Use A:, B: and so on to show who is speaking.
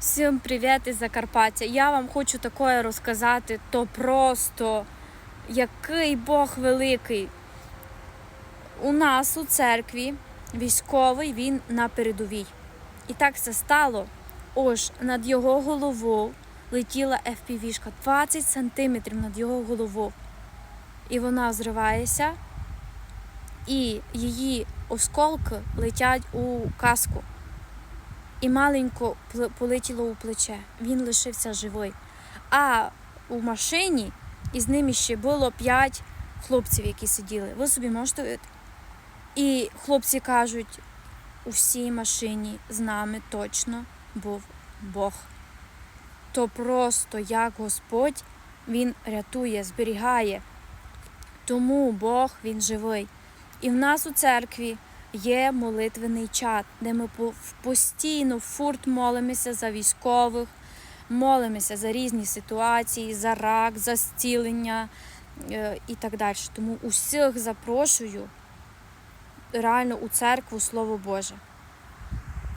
A: Всім привіт із Закарпаття. Я вам хочу таке розказати, то просто який Бог великий. У нас у церкві військовий він на передовій. І так це стало. Ось над його головою летіла FPV-шка 20 сантиметрів над його головою. І вона зривається, і її осколки летять у каску і маленько полетіло у плече. Він лишився живий. А у машині із ними ще було п'ять хлопців, які сиділи. Ви собі можете? І хлопці кажуть, у всій машині з нами точно був Бог. То просто як Господь Він рятує, зберігає. Тому Бог Він живий. І в нас у церкві є молитвений чат, де ми по- постійно фурт молимося за військових, молимося за різні ситуації, за рак, за зцілення е, і так далі. Тому усіх запрошую реально у церкву Слово Боже.